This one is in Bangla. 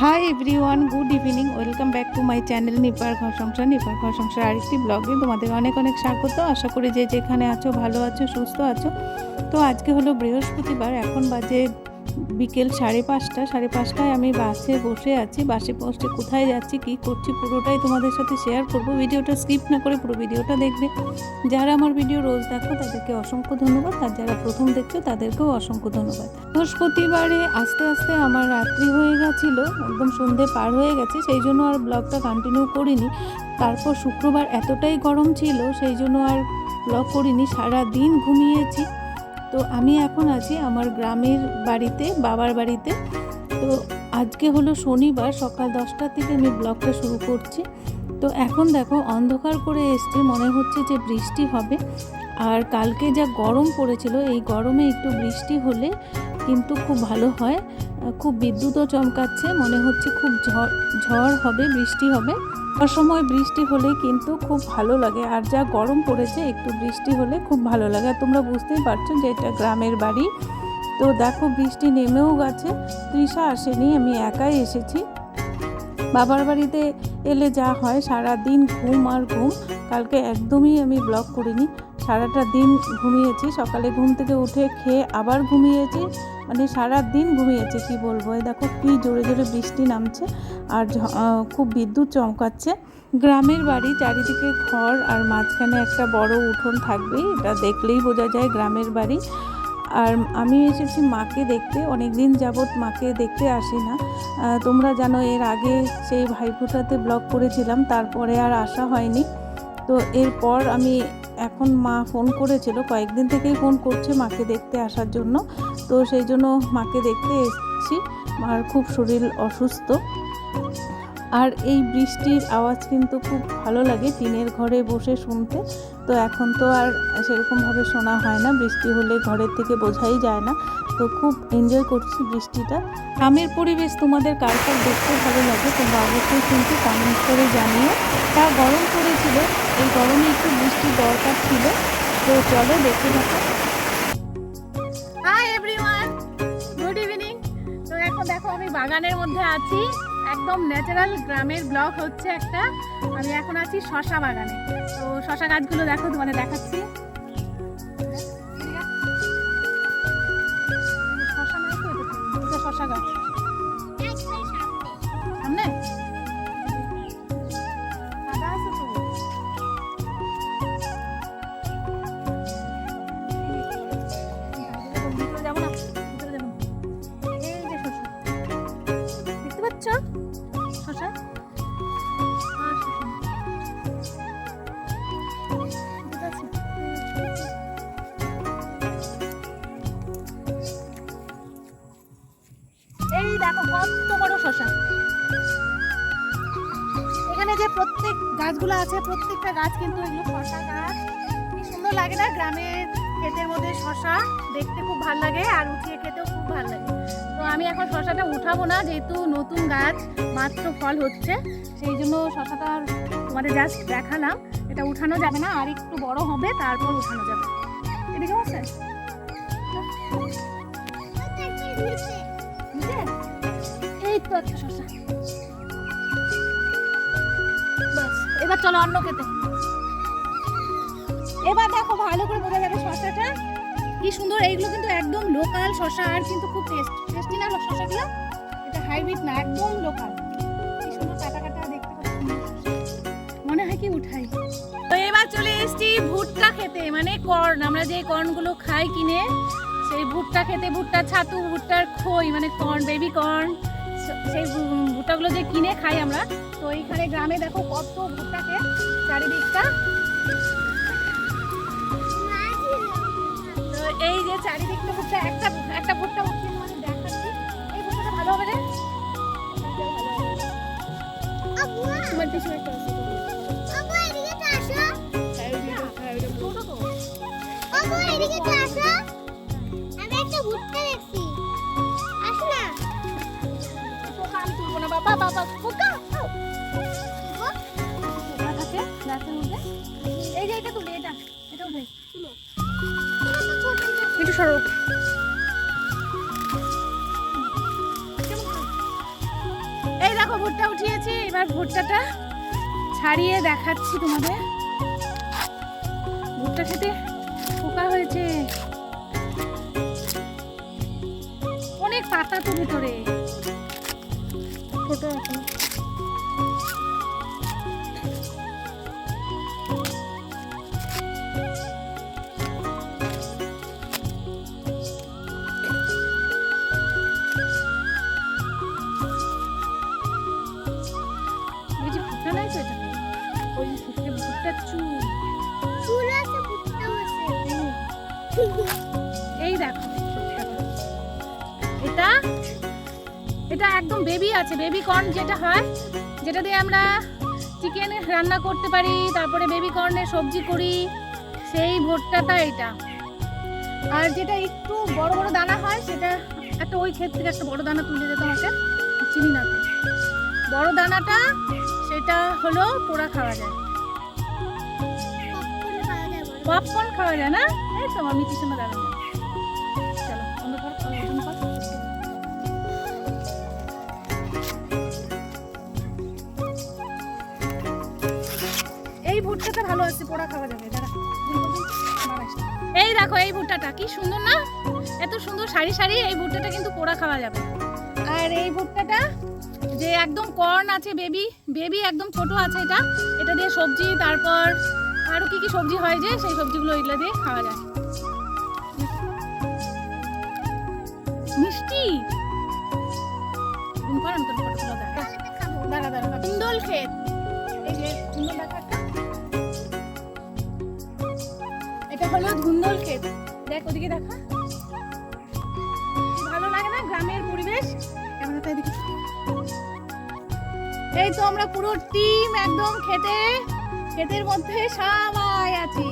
Hi everyone good evening welcome back to my channel নিপার ঘর সংসার নিপার ঘর সংসার আরেকটি ব্লগে তোমাদের অনেক অনেক স্বাগত। আশা করি যে যেখানে আছো, ভালো আছো, সুস্থ আছো। তো আজকে হলো বৃহস্পতিবার, এখন বাজে বিকেল সাড়ে পাঁচটা, সাড়ে পাঁচটায় আমি বাসে বসে আছি। বাসে বসে কোথায় যাচ্ছি, কি করছি, পুরোটাই তোমাদের সাথে শেয়ার করব। ভিডিওটা স্কিপ না করে পুরো ভিডিওটা দেখবে। যারা আমার ভিডিও রোজ দেখো, তাদেরকে অসংখ্য ধন্যবাদ। আর যারা প্রথম দেখছ, তাদেরকেও অসংখ্য ধন্যবাদ। বৃহস্পতিবারে আস্তে আস্তে আমার রাত্রি হয়ে গেছিল, একদম সন্ধে পার হয়ে গেছে, সেই জন্য আর ব্লগটা কন্টিনিউ করিনি। তারপর শুক্রবার এতটাই গরম ছিল, সেই জন্য আর ব্লগ করিনি সারা দিন ঘুমিয়েছি। তো আমি এখন আছি আমার গ্রামের বাড়িতে, বাবার বাড়িতে। তো আজকে হলো শনিবার, সকাল দশটার থেকে আমি ব্লগটা শুরু করছি। তো এখন দেখো অন্ধকার করে এসছে, মনে হচ্ছে যে বৃষ্টি হবে। আর কালকে যা গরম পড়েছিল, এই গরমে একটু বৃষ্টি হলে কিন্তু খুব ভালো হয়। খুব বিদ্যুৎও চমকাচ্ছে, মনে হচ্ছে খুব ঝড় ঝড় হবে, বৃষ্টি হবে। অসময় বৃষ্টি হলে কিন্তু খুব ভালো লাগে। আর যা গরম পড়েছে, একটু বৃষ্টি হলে খুব ভালো লাগে। আর তোমরা বুঝতেই পারছ যে এটা গ্রামের বাড়ি। তো দেখো বৃষ্টি নেমেও গেছে। তৃষা আসেনি, আমি একাই এসেছি। বাবার বাড়িতে এলে যা হয় সারা দিন ঘুম আর ঘুম। কালকে একদমই আমি ব্লক করিনি। সারাটা দিন ঘুমিয়েছি। সকালে ঘুম থেকে উঠে খেয়ে আবার ঘুমিয়েছি। মানে সারা দিন ঘুমিয়েছি, কি বলব? দেখো কি জোরে জোরে বৃষ্টি নামছে আর খুব বিদ্যুৎ চমকাচ্ছে। গ্রামের বাড়ি চারিদিকে ঘর আর মাঝখানে একটা বড় উঠোন থাকবেই, এটা দেখলেই বোঝা যায় গ্রামের বাড়ি। আর আমি এসেছি মাকে দেখতে অনেক দিন যাবৎ মাকে দেখতে আসি না। তোমরা জানো এর আগে সেই ভাইফোঁটাতে ব্লগ করেছিলাম, তারপরে আর আসা হয়নি। তো এরপর আমি এখন মা ফোন করেছিল, কয়েকদিন থেকেই ফোন করছে মাকে দেখতে আসার জন্য। তো সেই জন্য মাকে দেখতে এসেছি। মার খুব শরীর অসুস্থ। আর এই বৃষ্টির আওয়াজ কিন্তু খুব ভালো লাগে টিনের ঘরে বসে শুনতে। তো এখন তো আর সেরকমভাবে শোনা হয় না, বৃষ্টি হলে ঘরের থেকে বোঝাই যায় না। তো খুব এনজয় করছি বৃষ্টিটা। গ্রামের পরিবেশ তোমাদের কার কার দেখতে ভালো লাগে তোমরা অবশ্যই কিন্তু কমেন্ট করে জানিও। তা গরম পড়েছিল, এই গরমে একটু বৃষ্টির দরকার ছিল। তো চলো দেখতে থাকো। তো এখন দেখো আমি বাগানের মধ্যে আছি। একদম ন্যাচারাল গ্রামের ব্লক হচ্ছে একটা। আমি এখন আছি শশা বাগানে। তো শশা গাছগুলো দেখো তোমাদের দেখাচ্ছি। এই দেখো কত বড় শসা এখানে যে প্রত্যেক গাছগুলো আছে, প্রত্যেকটা গাছ কিন্তু এগুলো শসা গাছ। কি সুন্দর লাগে না? গ্রামের ক্ষেতের মধ্যে শসা দেখতে খুব ভালো লাগে আর উঠিয়ে খেতেও খুব ভালো লাগে। তো আমি এখন শসাটা উঠাবো না, যেহেতু নতুন গাছ, মাত্র ফল হচ্ছে। সেই জন্য আর তোমাদের জাস্ট দেখালাম। এটা উঠানো যাবে না, আর একটু বড় হবে, তারপর উঠানো যাবে। এদিকে আছে? এবার চলো অন্য খেতে। এবার দেখো, ভালো করে বোঝা যাবে শসাটা কি সুন্দর, এইগুলো কিন্তু একদম লোকাল শসা আর কিন্তু খুব টেস্ট টেস্টি না শসাগুলো এটা হাইব্রিড না, একদম লোকাল। মনে হয় কি উঠাই। চলে ভুট্টা খেতে মানে কর্ন। আমরা কর্নগুলো খাই কিনে, সেই ভুট্টা খেতে, ভুট্টার ছাতু, ভুট্টার খই মানে কর্ন বেবি কর্ন। সেই ভুট্টাগুলো যে কিনে খাই আমরা তো এইখানে গ্রামে দেখো কত ভুট্টাকে চারিদিকটা তো এই যে চারিদিকটা ভুট্টা একটা একটা ভুট্টা তোমাদের দেখাচ্ছি এই ভুট্টাটা ভালো হবে রে তোমার পিছনে একটা আছে। ছোট তো। পোকা এই একটু সরো ভুট্টা উঠিয়েছি। এবার ভুট্টাটা ছাড়িয়ে দেখাচ্ছি তোমাদের। ভুট্টা খেতে পোকা হয়েছে। অনেক পাতা তো ভিতরে ছোট আছে। এই দেখো। এটা? এটা একদম বেবি আছে বেবি কর্ন যেটা হয় যেটা দিয়ে আমরা চিকেন রান্না করতে পারি তারপরে বেবি কর্নের সবজি করি সেই ভুট্টাটা এটা। আর যেটা একটু বড় বড় দানা হয় সেটা একটা ওই ক্ষেত থেকে একটা বড় দানা তুলে যেত আমাকে চিনি না। বড় দানাটা সেটা হলো পোড়া খাওয়া যায়। পপকর্ন খাওয়া যায় পপকর্ন খাওয়া যায় না? এই তো আমি পিছনে দাঁড়ানো ভুট্টাটা ভালো আছে পোড়া খাওয়া যাবে দাঁড়া এই দেখো এই ভুট্টাটা কি সুন্দর না এত সুন্দর সারি সারি এই ভুট্টাটা কিন্তু পোড়া খাওয়া যাবে আর এই ভুট্টাটা যে একদম কর্ন আছে বেবি বেবি একদম ছোট আছে এটা এটা দিয়ে সবজি তারপর আরও কি কি সবজি হয় যে সেই সবজিগুলো এগুলো দিয়ে খাওয়া যায় মিষ্টি দাঁড়া দাঁড়া এই যে কুন্দল দেখা গুন্দল দেখ, ওদিকে দেখা। ভালো লাগে না গ্রামের পরিবেশ? তাই দেখি। এই তো আমরা পুরো টিম একদম খেতে খেতের মধ্যে সবাই আছি।